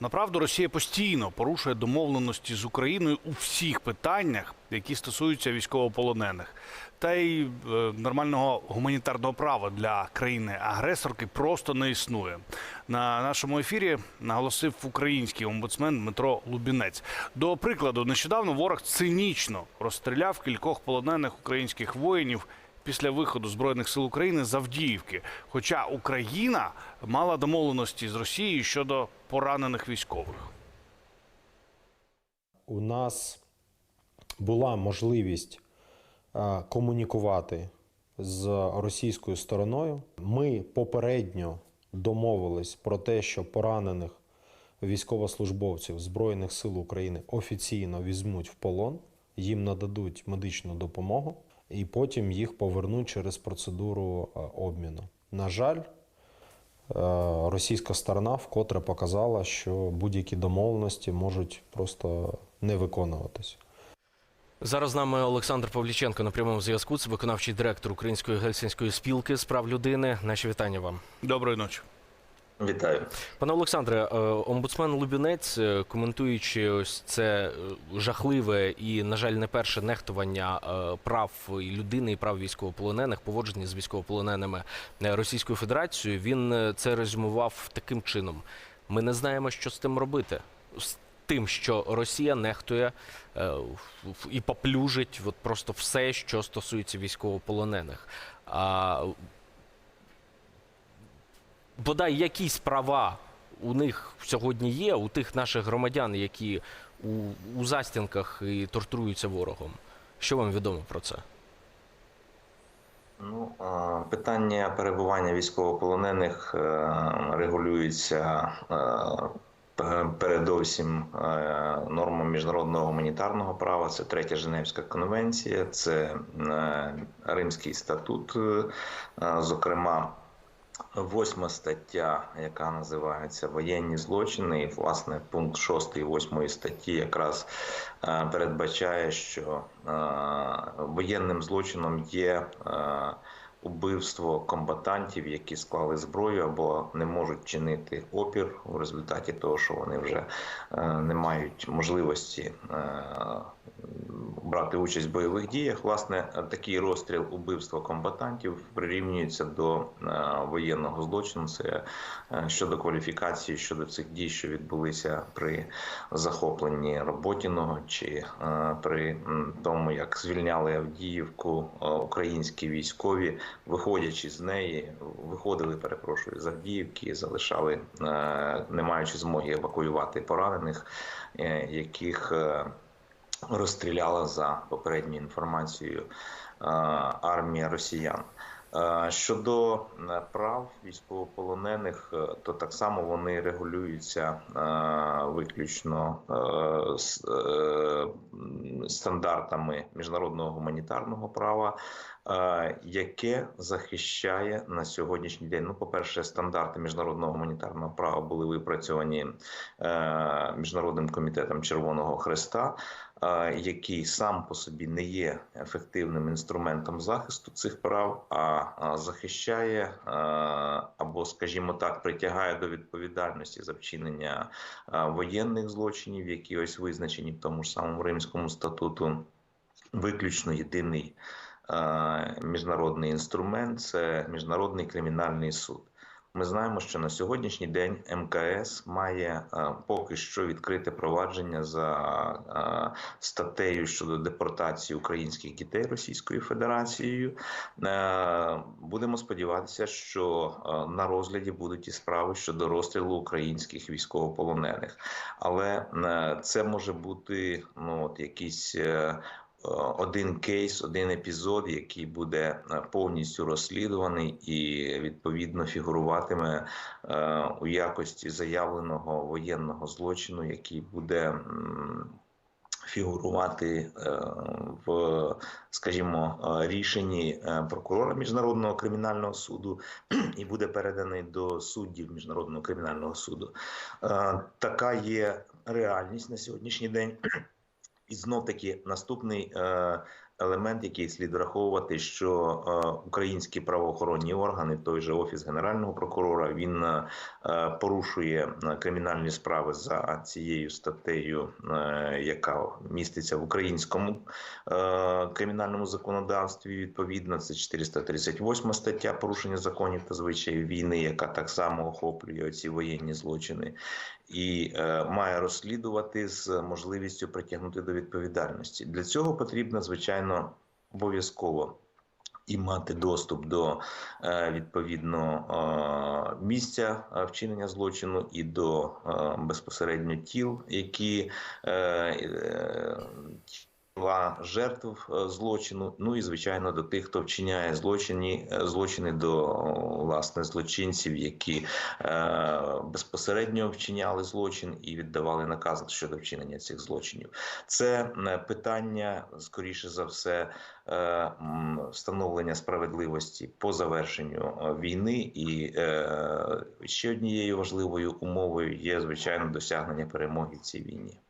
Направду Росія постійно порушує домовленості з Україною у всіх питаннях, які стосуються військовополонених, та й е, нормального гуманітарного права для країни-агресорки просто не існує. На нашому ефірі наголосив український омбудсмен Дмитро Лубінець. До прикладу, нещодавно ворог цинічно розстріляв кількох полонених українських воїнів після виходу збройних сил України з Авдіївки. Хоча Україна мала домовленості з Росією щодо поранених військових. у нас була можливість е, комунікувати з російською стороною. Ми попередньо домовились про те, що поранених військовослужбовців Збройних сил України офіційно візьмуть в полон, їм нададуть медичну допомогу і потім їх повернуть через процедуру е, обміну. На жаль, е, російська сторона вкотре показала, що будь-які домовленості можуть просто не виконуватись. Зараз з нами Олександр Павліченко на прямому зв'язку. Це виконавчий директор Української гельсінської спілки з прав людини. Наші вітання вам. Доброї ночі. Вітаю. Пане Олександре, е, омбудсмен Лубінець, е, коментуючи ось це е, жахливе і, на жаль, не перше нехтування прав людини і прав військовополонених, поводження з військовополоненими Російською Федерацією, він це резюмував таким чином: ми не знаємо, що з тим робити. З тим, що Росія нехтує і поплюжить от просто все, що стосується військовополонених. А бодай якісь права у них сьогодні є, у тих наших громадян, які у, у застінках і тортуються ворогом. Що вам відомо про це? Ну, питання перебування військовополонених е, регулюється е, передовсім е, нормами міжнародного гуманітарного права. Це третя Женевська конвенція, це Римський статут, зокрема. Восьма стаття, яка називається воєнні злочини, і власне пункт 6 і 8 статті якраз е, передбачає, що е, воєнним злочином є е, убивство комбатантів, які склали зброю або не можуть чинити опір у результаті того, що вони вже е, не мають можливості е, брати участь в бойових діях. Власне, такий розстріл убивства комбатантів прирівнюється до е, воєнного злочину. Це щодо кваліфікації щодо цих дій, що відбулися при захопленні Роботіного, чи при тому, як звільняли Авдіївку українські військові, виходячи з неї, виходили, перепрошую, з Авдіївки, залишали, е, не маючи змоги евакуювати поранених, е, яких е, розстріляла за попередньою інформацією армія росіян. Щодо прав військовополонених, то так само вони регулюються виключно стандартами міжнародного гуманітарного права, е, яке захищає на сьогоднішній день. Ну, по-перше, стандарти міжнародного гуманітарного права були випрацьовані е, міжнародним комітетом Червоного Хреста який сам по собі не є ефективним інструментом захисту цих прав, а захищає або, скажімо так, притягає до відповідальності за вчинення воєнних злочинів, які ось визначені в тому ж самому Римському статуту. Виключно єдиний міжнародний інструмент це міжнародний кримінальний суд. Ми знаємо, що на сьогоднішній день МКС має е, поки що відкрите провадження за е, статтею щодо депортації українських дітей Російською Федерацією. Е, Будемо сподіватися, що е, на розгляді будуть і справи щодо розстрілу українських військовополонених, але е, це може бути ну от якісь. е, Один кейс, один епізод, який буде е, повністю розслідуваний і відповідно фігуруватиме е, у якості заявленого воєнного злочину, який буде фігурувати е, в, скажімо, рішенні прокурора міжнародного кримінального суду і буде переданий до суддів міжнародного кримінального суду. Така є реальність на сьогоднішній день. І знов таки наступний е, елемент, який слід враховувати, що е, українські правоохоронні органи, той же офіс генерального прокурора, він е, порушує е, кримінальні справи за цією статтею, е, яка міститься в українському е, кримінальному законодавстві. Відповідно, це 438 стаття порушення законів та звичаїв війни, яка так само охоплює ці воєнні злочини, і е, має розслідувати з можливістю притягнути до відповідальності. Для цього потрібно, звичайно, обов'язково. І мати доступ до е, відповідно е, місця е, вчинення злочину і до безпосередньо тіл, які жертв е, злочину. Ну і звичайно до тих, хто вчиняє злочини, е, злочини до власне злочинців, які е, безпосередньо вчиняли злочин і віддавали наказ щодо вчинення цих злочинів. Це е, питання скоріше за все е, встановлення справедливості по завершенню війни, і е, ще однією важливою умовою є звичайно досягнення перемоги в цій війні.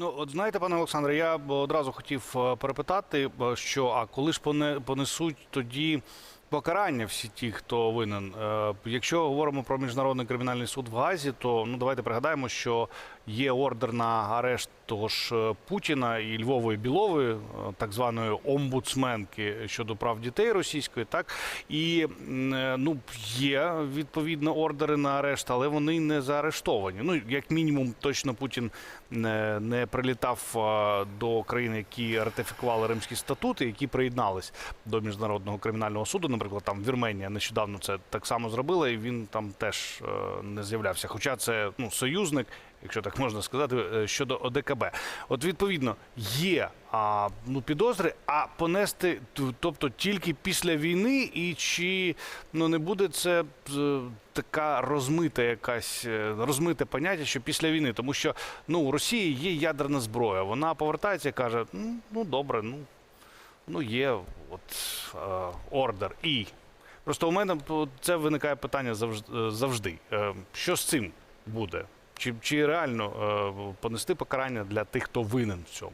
Ну, от знаєте, пане Олександре, я б одразу хотів е, перепитати, е, що а коли ж поне- понесуть тоді покарання всі ті, хто винен? Е, Якщо говоримо про міжнародний кримінальний суд в Газі, то ну давайте пригадаємо, що є ордер на арешт того ж е, Путіна і Львової Білової, е, так званої омбудсменки щодо прав дітей російської, так і ну є відповідно ордери на арешт, але вони не заарештовані. Ну як мінімум, точно Путін не, не прилітав до країн, які ратифікували Римські статути, які приєднались до міжнародного кримінального суду. Наприклад, там Вірменія нещодавно це так само зробила, і він там теж е, не з'являвся. Хоча це ну союзник, якщо так можна сказати, е, щодо ОДКБ. От відповідно є а, ну, підозри, а понести тобто тільки після війни, і чи ну не буде це е, така розмита якась розмите поняття, що після війни, тому що ну у Росії є ядерна зброя. Вона повертається і каже: ну добре, ну, ну є от е, ордер і. Просто у мене це виникає питання завжди. завжди. Е, Що з цим буде? Чи, чи реально е, понести покарання для тих, хто винен в цьому?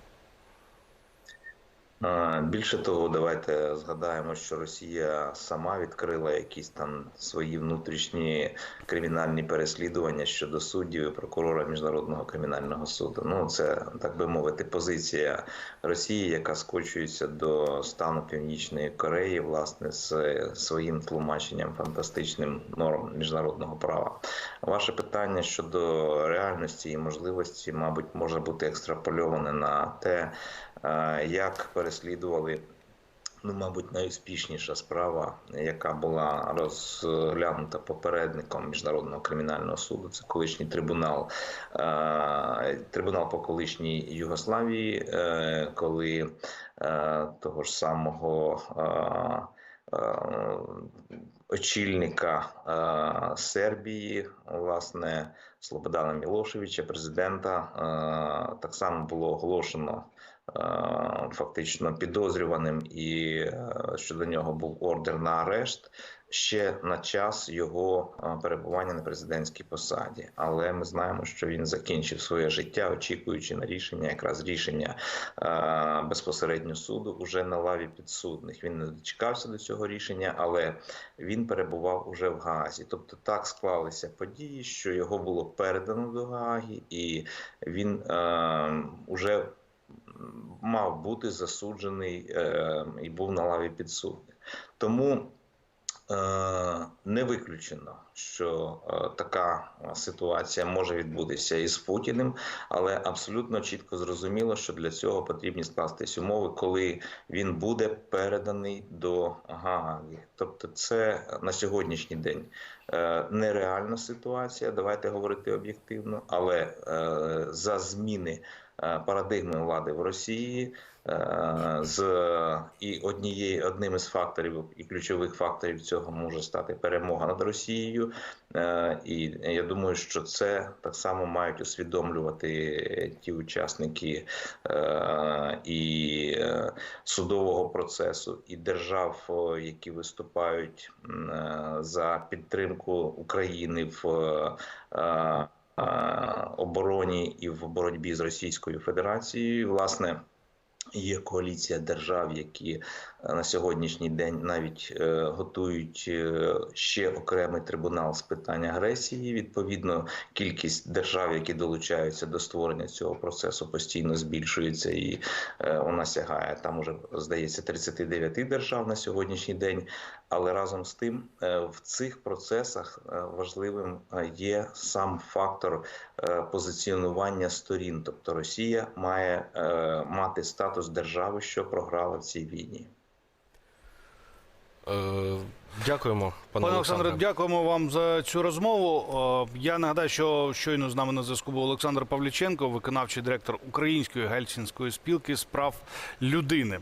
Більше того, давайте згадаємо, що Росія сама відкрила якісь там свої внутрішні кримінальні переслідування щодо суддів і прокурора міжнародного кримінального суду. Ну це так би мовити, позиція Росії, яка скочується до стану Північної Кореї, власне, з своїм тлумаченням фантастичним норм міжнародного права. Ваше питання щодо реальності і можливості, мабуть, може бути екстраполюване на те, як переслідували. Ну, мабуть, найуспішніша справа, яка була розглянута попередником міжнародного кримінального суду, це колишній трибунал, трибунал по колишній Югославії, е, коли е, того ж самого е, очільника Сербії, власне, Слободана Мілошевича, президента, е, так само було оголошено е, фактично підозрюваним, і е, щодо нього був ордер на арешт ще на час його перебування на президентській посаді. Але ми знаємо, що він закінчив своє життя, очікуючи на рішення, якраз рішення безпосередньо суду, уже на лаві підсудних. Він не дочекався до цього рішення, але він перебував уже в Гаазі. Тобто так склалися події, що його було передано до Гааги, і він е, уже мав бути засуджений е, і був на лаві підсудних. Тому е, не виключено, що е, така ситуація може відбутися і з Путіним, але абсолютно чітко зрозуміло, що для цього потрібні скластись умови, коли він буде переданий до Гааги. Тобто, це на сьогоднішній день е, нереальна ситуація. Давайте говорити об'єктивно, але е, за зміни е, парадигми влади в Росії. е, З і однією одним із факторів і ключових факторів цього може стати перемога над Росією. Е, І я думаю, що це так само мають усвідомлювати ті учасники е, і е, судового процесу, і держав, які виступають за підтримку України в обороні і в боротьбі з Російською Федерацією. Власне. Є коаліція держав, які на сьогоднішній день навіть е, готують е, ще окремий трибунал з питань агресії. Відповідно, кількість держав, які долучаються до створення цього процесу, постійно збільшується, і е, вона сягає там уже здається 39 держав на сьогоднішній день. Але разом з тим, е, в цих процесах е, важливим е, є сам фактор е, позиціонування сторін. Тобто Росія має е, мати статус держави, що програла в цій війні. Е, Дякуємо, пане, Олександре. дякуємо вам за цю розмову. Е, Я нагадаю, що щойно з нами на зв'язку був Олександр Павліченко, виконавчий директор Української гельсінської спілки з прав людини.